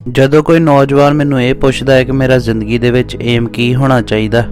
ਜਦੋਂ ਕੋਈ ਨੌਜਵਾਨ ਮੈਨੂੰ ਇਹ ਪੁੱਛਦਾ ਹੈ ਕਿ ਮੇਰਾ ਜ਼ਿੰਦਗੀ ਦੇ ਵਿੱਚ ਏਮ ਕੀ ਹੋਣਾ ਚਾਹੀਦਾ,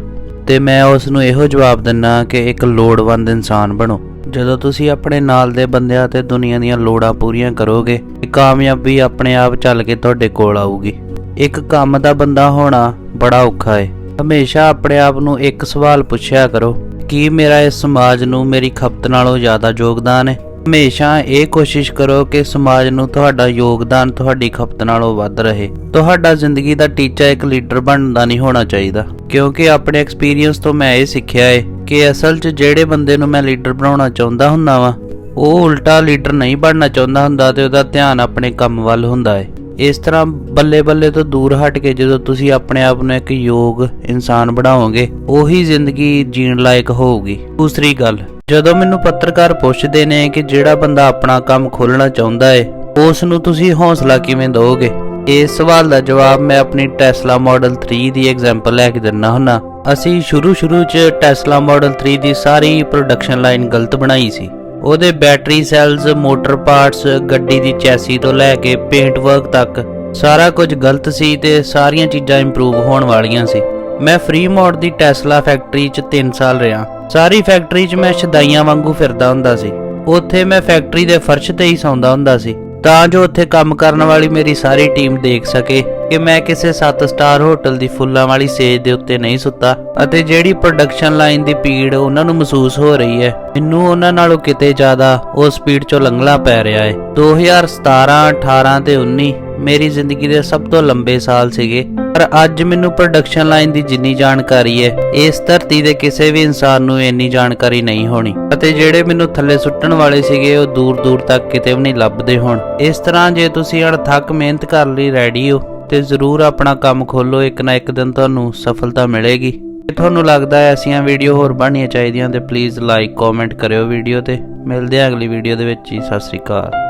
ਤੇ ਮੈਂ ਉਸ ਨੂੰ ਇਹੋ ਜਵਾਬ ਦਿੰਨਾ ਕਿ ਇੱਕ ਲੋੜਵੰਦ ਇਨਸਾਨ ਬਣੋ। ਜਦੋਂ ਤੁਸੀਂ ਆਪਣੇ ਨਾਲ ਦੇ ਬੰਦਿਆਂ ਤੇ ਦੁਨੀਆ ਦੀਆਂ ਲੋੜਾਂ ਪੂਰੀਆਂ ਕਰੋਗੇ ਤੇ ਕਾਮਯਾਬੀ ਆਪਣੇ ਆਪ ਚੱਲ ਕੇ ਤੁਹਾਡੇ ਕੋਲ ਆਊਗੀ। ਇੱਕ ਕੰਮ ਦਾ ਬੰਦਾ ਹੋਣਾ ਬੜਾ ਔਖਾ ਹੈ। ਹਮੇਸ਼ਾ ਆਪਣੇ ਆਪ ਨੂੰ ਇੱਕ ਸਵਾਲ ਪੁੱਛਿਆ ਕਰੋ, ਕੀ ਮੇਰਾ ਇਸ ਸਮਾਜ ਨੂੰ ਮੇਰੀ ਖਪਤ ਨਾਲੋਂ ਜ਼ਿਆਦਾ ਯੋਗਦਾਨ ਹੈ? ਹਮੇਸ਼ਾ ਇਹ ਕੋਸ਼ਿਸ਼ ਕਰੋ ਕਿ ਸਮਾਜ ਨੂੰ ਤੁਹਾਡਾ ਯੋਗਦਾਨ ਤੁਹਾਡੀ ਖਪਤ ਨਾਲੋਂ ਵੱਧ ਰਹੇ। ਤੁਹਾਡਾ ਜ਼ਿੰਦਗੀ ਦਾ ਟੀਚਾ ਇੱਕ ਲੀਡਰ ਬਣਨ ਦਾ ਨਹੀਂ ਹੋਣਾ ਚਾਹੀਦਾ। ਕਿਉਂਕਿ ਆਪਣੇ ਐਕਸਪੀਰੀਅੰਸ ਤੋਂ ਮੈਂ ਇਹ ਸਿੱਖਿਆ ਹੈ ਕਿ ਅਸਲ 'ਚ ਜਿਹੜੇ ਬੰਦੇ ਨੂੰ ਮੈਂ ਲੀਡਰ ਬਣਾਉਣਾ ਚਾਹੁੰਦਾ ਹੁੰਦਾ ਵਾਂ, ਉਹ ਉਲਟਾ ਲੀਡਰ ਨਹੀਂ ਬਣਨਾ ਚਾਹੁੰਦਾ ਹੁੰਦਾ ਤੇ ਉਹਦਾ ਧਿਆਨ ਆਪਣੇ ਕੰਮ ਵੱਲ ਹੁੰਦਾ ਹੈ ਇਸ ਤਰ੍ਹਾਂ ਬੱਲੇ ਬੱਲੇ ਤੋਂ ਦੂਰ ਹਟ ਕੇ ਜਦੋਂ ਤੁਸੀਂ ਆਪਣੇ ਆਪ ਨੂੰ ਇੱਕ ਯੋਗ ਇਨਸਾਨ ਬਣਾਓਗੇ, ਉਹੀ ਜ਼ਿੰਦਗੀ ਜੀਣ ਲਾਇਕ ਹੋਊਗੀ। ਦੂਸਰੀ ਗੱਲ ਜਦੋਂ ਮੈਨੂੰ ਪੱਤਰਕਾਰ ਪੁੱਛਦੇ ਨੇ ਕਿ ਜਿਹੜਾ ਬੰਦਾ ਆਪਣਾ ਕੰਮ ਖੋਲਣਾ ਚਾਹੁੰਦਾ ਹੈ ਉਸ ਨੂੰ ਤੁਸੀਂ ਹੌਸਲਾ ਕਿਵੇਂ ਦਿਓਗੇ? ਇਸ ਸਵਾਲ ਦਾ ਜਵਾਬ ਮੈਂ ਆਪਣੀ ਟੈਸਲਾ ਮਾਡਲ 3 ਦੀ ਐਗਜ਼ਾਮਪਲ ਲੈ ਕੇ ਦਿੰਨਾ ਹੁੰਨਾ। ਅਸੀਂ ਸ਼ੁਰੂ ਸ਼ੁਰੂ 'ਚ ਟੈਸਲਾ ਮਾਡਲ 3 ਦੀ ਸਾਰੀ ਪ੍ਰੋਡਕਸ਼ਨ ਲਾਈਨ ਗਲਤ ਬਣਾਈ ਸੀ। ਉਹਦੇ ਬੈਟਰੀ ਸੈਲਸ ਮੋਟਰ ਪਾਰਟਸ ਗੱਡੀ ਦੀ ਚੈਸੀ ਤੋਂ ਲੈ ਕੇ ਪੇਂਟ ਵਰਕ ਤੱਕ, ਸਾਰਾ ਕੁਝ ਗਲਤ ਸੀ ਤੇ ਸਾਰੀਆਂ ਚੀਜ਼ਾਂ ਇੰਪਰੂਵ ਹੋਣ ਵਾਲੀਆਂ ਸੀ। ਮੈਂ ਫ੍ਰੀ ਮੋਡ ਦੀ ਟੈਸਲਾ ਫੈਕਟਰੀ 'ਚ 3 ਸਾਲ ਰਿਹਾ। ਸਾਰੀ ਫੈਕਟਰੀ 'ਚ ਮੈਂ ਸ਼ਦਾਈਆਂ ਵਾਂਗੂ ਫਿਰਦਾ ਹੁੰਦਾ ਸੀ। ਉੱਥੇ ਮੈਂ ਫੈਕਟਰੀ ਦੇ ਫਰਸ਼ ਤੇ ਹੀ ਸੌਂਦਾ ਹੁੰਦਾ ਸੀ। ਤਾਂ ਜੋ ਉੱਥੇ ਕੰਮ ਕਰਨ ਵਾਲੀ ਮੇਰੀ ਸਾਰੀ ਟੀਮ ਦੇਖ ਸਕੇ ਕਿ ਮੈਂ ਕਿਸੇ 7 ਸਟਾਰ ਹੋਟਲ ਦੀ ਫੁੱਲਾਂ ਵਾਲੀ ਸੇਜ ਦੇ ਉੱਤੇ ਨਹੀਂ ਸੁੱਤਾ ਅਤੇ ਜਿਹੜੀ ਪ੍ਰੋਡਕਸ਼ਨ ਲਾਈਨ ਦੀ ਭੀੜ ਉਹਨਾਂ ਨੂੰ ਮਹਿਸੂਸ ਹੋ ਰਹੀ ਹੈ, ਮੈਨੂੰ ਉਹਨਾਂ ਨਾਲੋਂ ਕਿਤੇ ਜ਼ਿਆਦਾ ਉਸ ਸਪੀਡ 'ਚੋਂ ਲੰਘਣਾ ਪੈ ਰਿਹਾ ਹੈ। 2017 18 ਤੇ 19 ਮੇਰੀ ਜ਼ਿੰਦਗੀ ਦੇ ਸਭ ਤੋਂ ਲੰਬੇ ਸਾਲ ਸੀਗੇ। ਪਰ ਅੱਜ ਮੈਨੂੰ ਪ੍ਰੋਡਕਸ਼ਨ ਲਾਈਨ ਦੀ ਜਿੰਨੀ ਜਾਣਕਾਰੀ ਹੈ, ਇਸ ਧਰਤੀ ਦੇ ਕਿਸੇ ਵੀ ਇਨਸਾਨ ਨੂੰ ਇੰਨੀ ਜਾਣਕਾਰੀ ਨਹੀਂ ਹੋਣੀ। ਅਤੇ ਜਿਹੜੇ ਮੈਨੂੰ ਥੱਲੇ ਸੁੱਟਣ ਵਾਲੇ ਸੀਗੇ, ਉਹ ਦੂਰ ਦੂਰ ਤੱਕ ਕਿਤੇ ਵੀ ਨਹੀਂ ਲੱਭਦੇ ਹੋਣ। ਇਸ ਤਰ੍ਹਾਂ ਜੇ ਤੁਸੀਂ ਅਣਥੱਕ ਮਿਹਨਤ ਕਰਨ ਲਈ ਰੈਡੀ ਹੋ, ਤੇ ਜ਼ਰੂਰ ਆਪਣਾ ਕੰਮ ਖੋਲੋ ਇੱਕ ਨਾ ਇੱਕ ਦਿਨ ਤੁਹਾਨੂੰ ਸਫਲਤਾ ਮਿਲੇਗੀ। ਜੇ ਤੁਹਾਨੂੰ ਲੱਗਦਾ ਹੈ ਐਸੀਆਂ ਵੀਡੀਓ ਹੋਰ ਬਣਨੀਆਂ ਚਾਹੀਦੀਆਂ, ਤੇ ਪਲੀਜ਼ ਲਾਈਕ ਕਮੈਂਟ ਕਰਿਓ ਵੀਡੀਓ ਤੇ। ਮਿਲਦੇ ਹਾਂ ਅਗਲੀ ਵੀਡੀਓ ਦੇ ਵਿੱਚ ਜੀ, ਸਤਿ ਸ੍ਰੀ ਅਕਾਲ।